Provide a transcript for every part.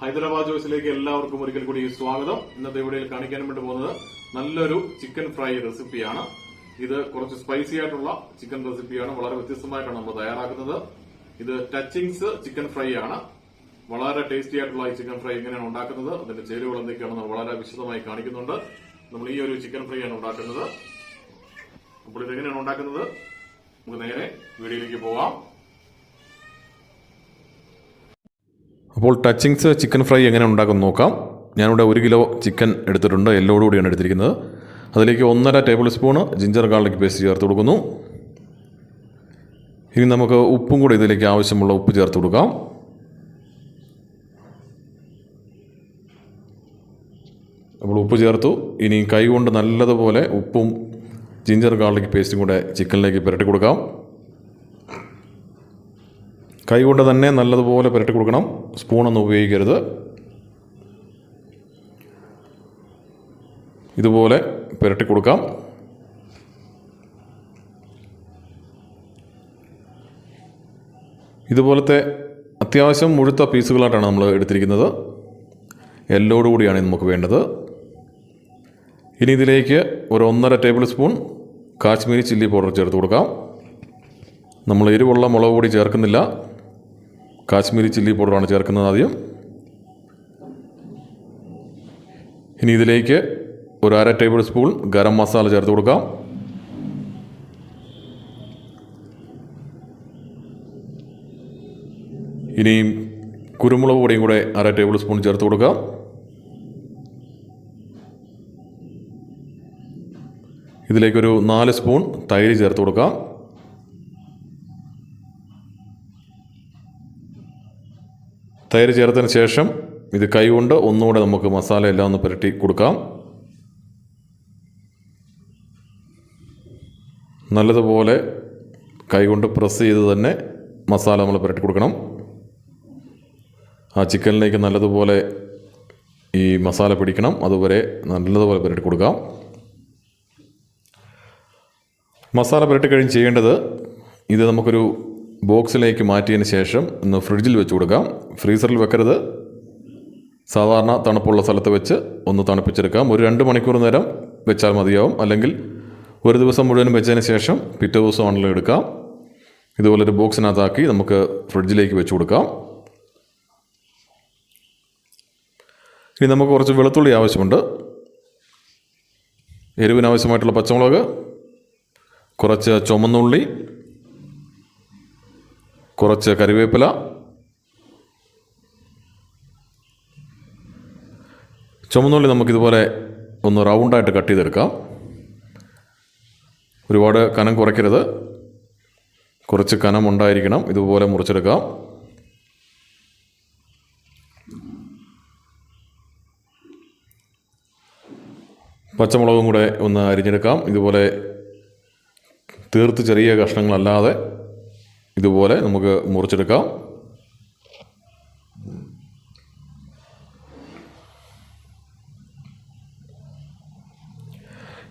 ഹൈദരാബാദ് ജോയ്സിലേക്ക് എല്ലാവർക്കും ഒരിക്കൽ കൂടി സ്വാഗതം. ഇന്നത്തെ ഇവിടെ കാണിക്കാൻ വേണ്ടി പോകുന്നത് നല്ലൊരു ചിക്കൻ ഫ്രൈ റെസിപ്പിയാണ് ഇത് കുറച്ച് സ്പൈസി ആയിട്ടുള്ള ചിക്കൻ റെസിപ്പിയാണ് വളരെ വ്യത്യസ്തമായിട്ടാണ് നമ്മൾ തയ്യാറാക്കുന്നത്. ഇത് ടച്ചിങ്സ് ചിക്കൻ ഫ്രൈ ആണ്. വളരെ ടേസ്റ്റി ആയിട്ടുള്ള ഈ ചിക്കൻ ഫ്രൈ എങ്ങനെയാണ് ഉണ്ടാക്കുന്നത് അതിന്റെ ചേരുവകൾ എന്തൊക്കെയാണെന്ന് വളരെ വിശദമായി കാണിക്കുന്നുണ്ട്. നമ്മൾ ഈ ഒരു ചിക്കൻ ഫ്രൈ ആണ് ഉണ്ടാക്കുന്നത്. അപ്പോൾ ഇതെങ്ങനെയാണ് ഉണ്ടാക്കുന്നത്? നമുക്ക് നേരെ വീഡിയോയിലേക്ക് പോവാം. അപ്പോൾ ടച്ചിങ്സ് ചിക്കൻ ഫ്രൈ എങ്ങനെ ഉണ്ടാക്കും നോക്കാം. ഞാനിവിടെ ഒരു കിലോ ചിക്കൻ എടുത്തിട്ടുണ്ട്. എല്ലോടുകൂടിയാണ് എടുത്തിരിക്കുന്നത്. അതിലേക്ക് ഒന്നര tablespoon ginger garlic paste ചേർത്ത് കൊടുക്കുന്നു. ഇനി നമുക്ക് ഉപ്പും കൂടി ഇതിലേക്ക് ആവശ്യമുള്ള ഉപ്പ് ചേർത്ത് കൊടുക്കാം. അപ്പോൾ ഉപ്പ് ചേർത്തു. ഇനി കൈ കൊണ്ട് നല്ലതുപോലെ ഉപ്പും ജിഞ്ചർ ഗാർലിക് പേസ്റ്റും കൂടെ ചിക്കനിലേക്ക് പുരട്ടി കൊടുക്കാം. കൈ കൊണ്ട് തന്നെ നല്ലതുപോലെ പുരട്ടി കൊടുക്കണം. സ്പൂണൊന്നും ഉപയോഗിക്കരുത്. ഇതുപോലെ പുരട്ടി കൊടുക്കാം. ഇതുപോലത്തെ അത്യാവശ്യം മുഴുത്ത പീസുകളായിട്ടാണ് നമ്മൾ എടുത്തിരിക്കുന്നത്. എല്ലോടുകൂടിയാണ് നമുക്ക് വേണ്ടത്. ഇനി ഇതിലേക്ക് ഒരു ഒന്നര tablespoon Kashmiri chilli powder ചേർത്ത് കൊടുക്കാം. നമ്മൾ എരിവുള്ള മുളക് പൊടി ചേർക്കുന്നില്ല. കാശ്മീരി ചില്ലി പൗഡറാണ് ചേർക്കുന്നത് ആദ്യം. ഇനി ഇതിലേക്ക് ഒരു അര ടേബിൾ സ്പൂൺ ഗരം മസാല ചേർത്ത് കൊടുക്കാം. ഇനിയും കുരുമുളക് പൊടിയും കൂടെ അര ടേബിൾ സ്പൂൺ ചേർത്ത് കൊടുക്കാം. ഇതിലേക്കൊരു നാല് സ്പൂൺ തൈര് ചേർത്ത് കൊടുക്കാം. തൈര് ചേർത്തതിന് ശേഷം ഇത് കൈകൊണ്ട് ഒന്നുകൂടെ നമുക്ക് മസാല എല്ലാം ഒന്ന് പുരട്ടി കൊടുക്കാം. നല്ലതുപോലെ കൈകൊണ്ട് പ്രസ് ചെയ്ത് തന്നെ മസാല നമ്മൾ പുരട്ടി കൊടുക്കണം. ആ ചിക്കനിലേക്ക് നല്ലതുപോലെ ഈ മസാല പിടിക്കണം. അതുവരെ നല്ലതുപോലെ പുരട്ടി കൊടുക്കാം. മസാല പുരട്ടി കഴിഞ്ഞ് ചെയ്യേണ്ടത് ഇത് നമുക്കൊരു ബോക്സിലേക്ക് മാറ്റിയതിന് ശേഷം ഒന്ന് ഫ്രിഡ്ജിൽ വെച്ച് കൊടുക്കാം. ഫ്രീസറിൽ വെക്കരുത്. സാധാരണ തണുപ്പുള്ള സ്ഥലത്ത് വെച്ച് ഒന്ന് തണുപ്പിച്ചെടുക്കാം. ഒരു രണ്ട് മണിക്കൂർ നേരം വെച്ചാൽ മതിയാവും. അല്ലെങ്കിൽ ഒരു ദിവസം മുഴുവനും വെച്ചതിന് ശേഷം പിറ്റേ ദിവസം ആണെങ്കിലും എടുക്കാം. ഇതുപോലൊരു ബോക്സിനകത്താക്കി നമുക്ക് ഫ്രിഡ്ജിലേക്ക് വെച്ച് കൊടുക്കാം. ഇനി നമുക്ക് കുറച്ച് വെളുത്തുള്ളി ആവശ്യമുണ്ട്. എരിവിന് ആവശ്യമായിട്ടുള്ള പച്ചമുളക് കുറച്ച് ചുമന്നുള്ളി കുറച്ച് കറിവേപ്പില. ചുമന്നുള്ളി നമുക്കിതുപോലെ ഒന്ന് റൗണ്ടായിട്ട് കട്ട് ചെയ്തെടുക്കാം. ഒരുപാട് കനം കുറയ്ക്കരുത്. കുറച്ച് കനം ഉണ്ടായിരിക്കണം. ഇതുപോലെ മുറിച്ചെടുക്കാം. പച്ചമുളകും കൂടെ ഒന്ന് അരിഞ്ഞെടുക്കാം. ഇതുപോലെ തീർത്ത് ചെറിയ കഷ്ണങ്ങളല്ലാതെ ഇതുപോലെ നമുക്ക് മുറിച്ചെടുക്കാം.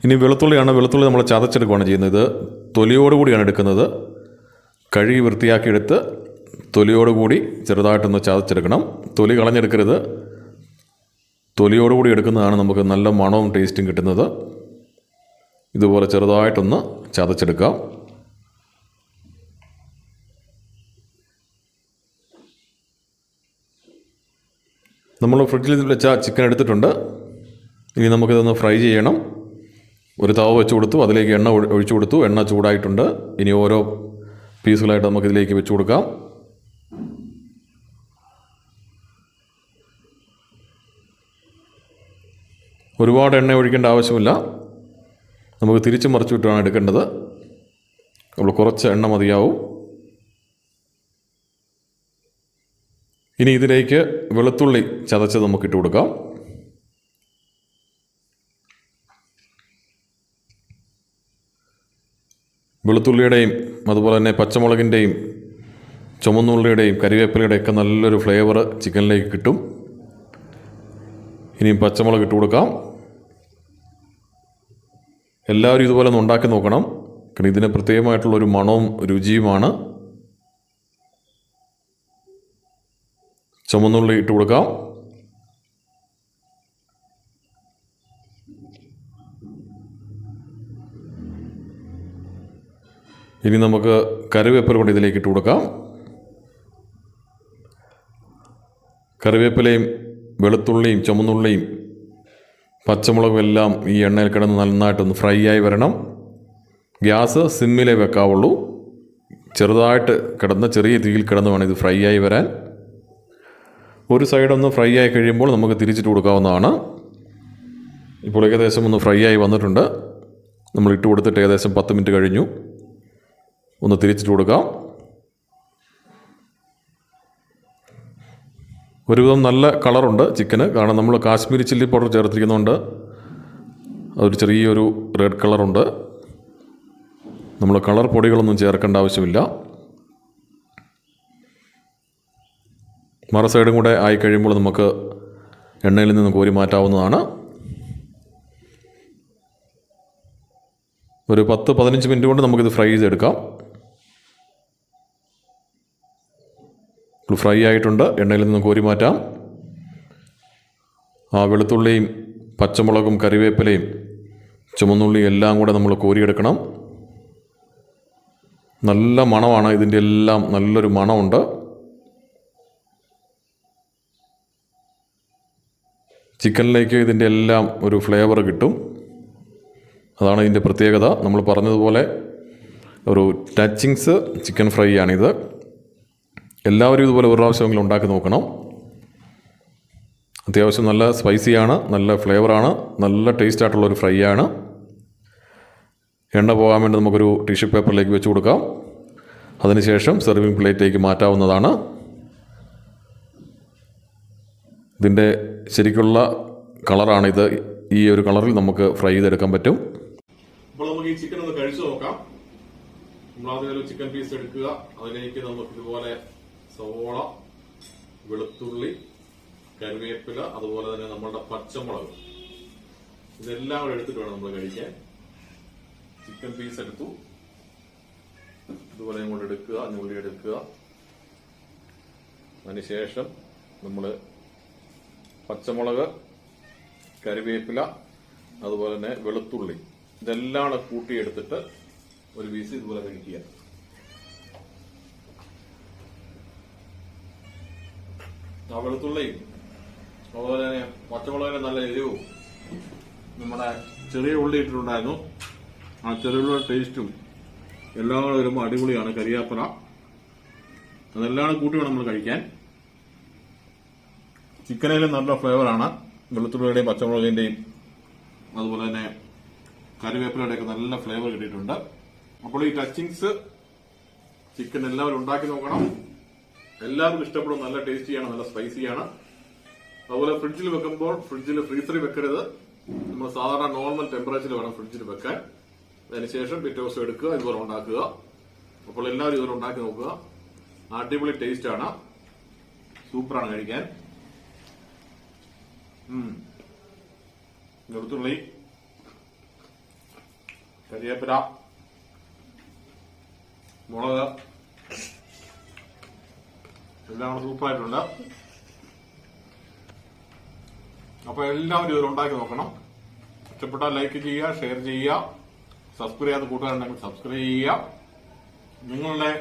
ഇനി വെളുത്തുള്ളിയാണ് വെളുത്തുള്ളി നമ്മൾ ചതച്ചെടുക്കുകയാണ് ചെയ്യുന്നത്. തൊലിയോടുകൂടിയാണ് എടുക്കുന്നത്. കഴുകി വൃത്തിയാക്കിയെടുത്ത് തൊലിയോടുകൂടി ചെറുതായിട്ടൊന്ന് ചതച്ചെടുക്കണം. തൊലി കളഞ്ഞെടുക്കരുത്. തൊലിയോടുകൂടി എടുക്കുന്നതാണ് നമുക്ക് നല്ല മണവും ടേസ്റ്റും കിട്ടുന്നത്. ഇതുപോലെ ചെറുതായിട്ടൊന്ന് ചതച്ചെടുക്കാം. നമ്മൾ ഫ്രിഡ്ജിൽ വെച്ച ചിക്കൻ എടുത്തിട്ടുണ്ട്. ഇനി നമുക്കിതൊന്ന് ഫ്രൈ ചെയ്യണം. ഒരു തവ വെച്ച് കൊടുത്തു. അതിലേക്ക് എണ്ണ ഒഴി- ഒഴിച്ചു കൊടുത്തു. എണ്ണ ചൂടായിട്ടുണ്ട്. ഇനി ഓരോ പീസുകളായിട്ട് നമുക്കിതിലേക്ക് വെച്ച് കൊടുക്കാം. ഒരുപാട് എണ്ണ ഒഴിക്കേണ്ട ആവശ്യമില്ല. നമുക്ക് തിരിച്ചു മറിച്ചു വിട്ടാണ് എടുക്കേണ്ടത്. അപ്പോൾ കുറച്ച് എണ്ണ മതിയാവും. ഇനി ഇതിലേക്ക് വെളുത്തുള്ളി ചതച്ച് നമുക്ക് ഇട്ട് കൊടുക്കാം. വെളുത്തുള്ളിയുടെയും അതുപോലെ തന്നെ പച്ചമുളകിന്റെയും ചുമന്നുള്ളിയുടെയും കരിവേപ്പിലയുടെയൊക്കെ നല്ലൊരു ഫ്ലേവർ ചിക്കനിലേക്ക് കിട്ടും. ഇനിയും പച്ചമുളക് ഇട്ട് കൊടുക്കാം. എല്ലാവരും ഇതുപോലെ ഒന്ന് ഉണ്ടാക്കി നോക്കണം. കാരണം ഇതിന് പ്രത്യേകമായിട്ടുള്ളൊരു മണവും രുചിയുമാണ്. ചുമന്നുള്ളി ഇട്ട് കൊടുക്കാം. ഇനി നമുക്ക് കറിവേപ്പില കൊണ്ട് ഇതിലേക്ക് ഇട്ട് കൊടുക്കാം. കറിവേപ്പിലയും വെളുത്തുള്ളിയും ചുമന്നുള്ളിയും പച്ചമുളകും എല്ലാം ഈ എണ്ണയിൽ കിടന്ന് നന്നായിട്ടൊന്ന് ഫ്രൈ ആയി വരണം. ഗ്യാസ് സിമ്മിലേ വെക്കാവുള്ളൂ. ചെറുതായിട്ട് കിടന്ന് ചെറിയ തീയിൽ കിടന്ന് വേണം ഇത് ഫ്രൈ ആയി വരാൻ. ഒരു സൈഡ് ഒന്ന് ഫ്രൈ ആയി കഴിയുമ്പോൾ നമുക്ക് തിരിച്ചിട്ട് കൊടുക്കാവുന്നതാണ്. ഇപ്പോൾ ഏകദേശം ഒന്ന് ഫ്രൈ ആയി വന്നിട്ടുണ്ട്. നമ്മൾ ഇട്ട് കൊടുത്തിട്ട് ഏകദേശം പത്ത് മിനിറ്റ് കഴിഞ്ഞു. ഒന്ന് തിരിച്ചിട്ട് കൊടുക്കാം. ഒരുവിധം നല്ല കളറുണ്ട് ചിക്കന് കാരണം നമ്മൾ കാശ്മീരി ചില്ലി പൗഡർ ചേർത്തിരിക്കുന്നുണ്ട് അതൊരു ചെറിയൊരു റെഡ് കളറുണ്ട് നമ്മൾ കളർ പൊടികളൊന്നും ചേർക്കേണ്ട ആവശ്യമില്ല. മറു സൈഡും കൂടെ ആയി കഴിയുമ്പോൾ നമുക്ക് എണ്ണയിൽ നിന്ന് കോരി മാറ്റാവുന്നതാണ്. ഒരു പത്ത് പതിനഞ്ച് മിനിറ്റ് കൊണ്ട് നമുക്കിത് ഫ്രൈ ചെയ്തെടുക്കാം. ഫ്രൈ ആയിട്ടുണ്ട്. എണ്ണയിൽ നിന്ന് കോരി മാറ്റാം. ആ വെളുത്തുള്ളിയും പച്ചമുളകും കറിവേപ്പിലയും ചുമന്നുള്ളിയും എല്ലാം കൂടെ നമ്മൾ കോരിയെടുക്കണം. നല്ല മണമാണ് ഇതിന്റെ എല്ലാം നല്ലൊരു മണമുണ്ട്. ചിക്കനിലേക്ക് ഇതിന്റെ എല്ലാം ഒരു ഫ്ലേവർ കിട്ടും. അതാണ് ഇതിന്റെ പ്രത്യേകത. നമ്മൾ പറഞ്ഞതുപോലെ ഒരു ടച്ചിങ്സ് ചിക്കൻ ഫ്രൈ ആണിത് എല്ലാവരും ഇതുപോലെ ഒരു പ്രാവശ്യമെങ്കിലും ഉണ്ടാക്കി നോക്കണം. അത്യാവശ്യം നല്ല സ്പൈസിയാണ് നല്ല ഫ്ലേവറാണ് നല്ല ടേസ്റ്റ് ആയിട്ടുള്ള ഒരു ഫ്രൈ ആണ് എണ്ണ പോകാൻ വേണ്ടി നമുക്കൊരു ടിഷ്യൂ പേപ്പറിലേക്ക് വെച്ച് കൊടുക്കാം. അതിനുശേഷം സെർവിങ് പ്ലേറ്റിലേക്ക് മാറ്റാവുന്നതാണ്. ഇതിന്റെ ശരിക്കുള്ള കളറാണിത്. ഈ ഒരു കളറിൽ നമുക്ക് ഫ്രൈ ചെയ്തെടുക്കാൻ പറ്റും. അപ്പോൾ നമുക്ക് ഈ ചിക്കൻ ഒന്ന് കഴിച്ചു നോക്കാം. ഒരു ചിക്കൻ പീസ് എടുക്കുക. അതിലേക്ക് നമുക്ക് ഇതുപോലെ സവോള വെളുത്തുള്ളി കരുവേപ്പില അതുപോലെ തന്നെ നമ്മളുടെ പച്ചമുളക്. ഇതെല്ലാം കൂടെ എടുത്തിട്ട് വേണം നമ്മൾ കഴിക്കാൻ. ചിക്കൻ പീസ് എടുത്തു. ഇതുപോലെ നമ്മൾ എടുക്കുക ഞുള്ളി എടുക്കുക. അതിനുശേഷം നമ്മൾ പച്ചമുളക് കരിവേപ്പില അതുപോലെ തന്നെ വെളുത്തുള്ളി. ഇതെല്ലാം കൂടെ കൂട്ടിയെടുത്തിട്ട് ഒരു പീസ് ഇതുപോലെ കഴിക്കുക. ആ വെളുത്തുള്ളിയും അതുപോലെ തന്നെ പച്ചമുളകിന് നല്ല എരിവും നമ്മുടെ ചെറിയ ഉള്ളി ഇട്ടിട്ടുണ്ടായിരുന്നു. ആ ചെറിയ ഉള്ളിയുടെ ടേസ്റ്റും എല്ലാം കൂടെ വരുമ്പോൾ അടിപൊളിയാണ്. കരിയാപ്പന അതെല്ലാം കൂടെ കൂട്ടി വേണം നമ്മൾ കഴിക്കാൻ. ചിക്കനിലും നല്ല ഫ്ലേവറാണ്. വെളുത്തുള്ളിയുടെയും പച്ചമുളകിന്റെയും അതുപോലെ തന്നെ കറിവേപ്പിലയുടെ ഒക്കെ നല്ല ഫ്ലേവർ കിട്ടിയിട്ടുണ്ട്. അപ്പോൾ ഈ ടച്ചിങ്സ് ചിക്കൻ എല്ലാവരും ഉണ്ടാക്കി നോക്കണം. എല്ലാവർക്കും ഇഷ്ടപ്പെടും നല്ല ടേസ്റ്റിയാണ് നല്ല സ്പൈസിയാണ് അതുപോലെ ഫ്രിഡ്ജിൽ വെക്കുമ്പോൾ ഫ്രിഡ്ജിൽ ഫ്രീസറിൽ വെക്കരുത്. നമ്മൾ സാധാരണ നോർമൽ ടെമ്പറേച്ചറിൽ വേണം ഫ്രിഡ്ജിൽ വെക്കാൻ. അതിനുശേഷം പിറ്റേ ദിവസം എടുക്കുക ഇതുപോലെ ഉണ്ടാക്കുക. അപ്പോൾ എല്ലാവരും ഇതുപോലെ ഉണ്ടാക്കി നോക്കുക. അടിപൊളി ടേസ്റ്റ് ആണ്. സൂപ്പറാണ് കഴിക്കാൻ. വെളുത്തുള്ളി. കരിവേപ്പില മുളക്. എല്ലാം കൂടെ സൂപ്പറായിട്ടുണ്ട് എല്ലാവരും ഇവർ ഉണ്ടാക്കി നോക്കണം. ഇഷ്ടപ്പെട്ടാൽ ലൈക്ക് ചെയ്യുക ഷെയർ ചെയ്യുക സബ്സ്ക്രൈബ് ചെയ്യാത്ത കൂട്ടുകാരുണ്ടെങ്കിൽ സബ്സ്ക്രൈബ് ചെയ്യുക. നിങ്ങളുടെ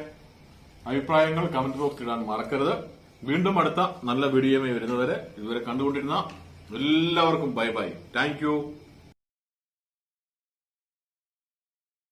അഭിപ്രായങ്ങൾ കമന്റ് ബോക്സിൽ ഇടാൻ മറക്കരുത്. വീണ്ടും അടുത്ത നല്ല വീഡിയോയുമായി വരുന്നവരെ ഇതുവരെ കണ്ടുകൊണ്ടിരുന്ന എല്ലാവർക്കും ബൈ ബൈ. താങ്ക്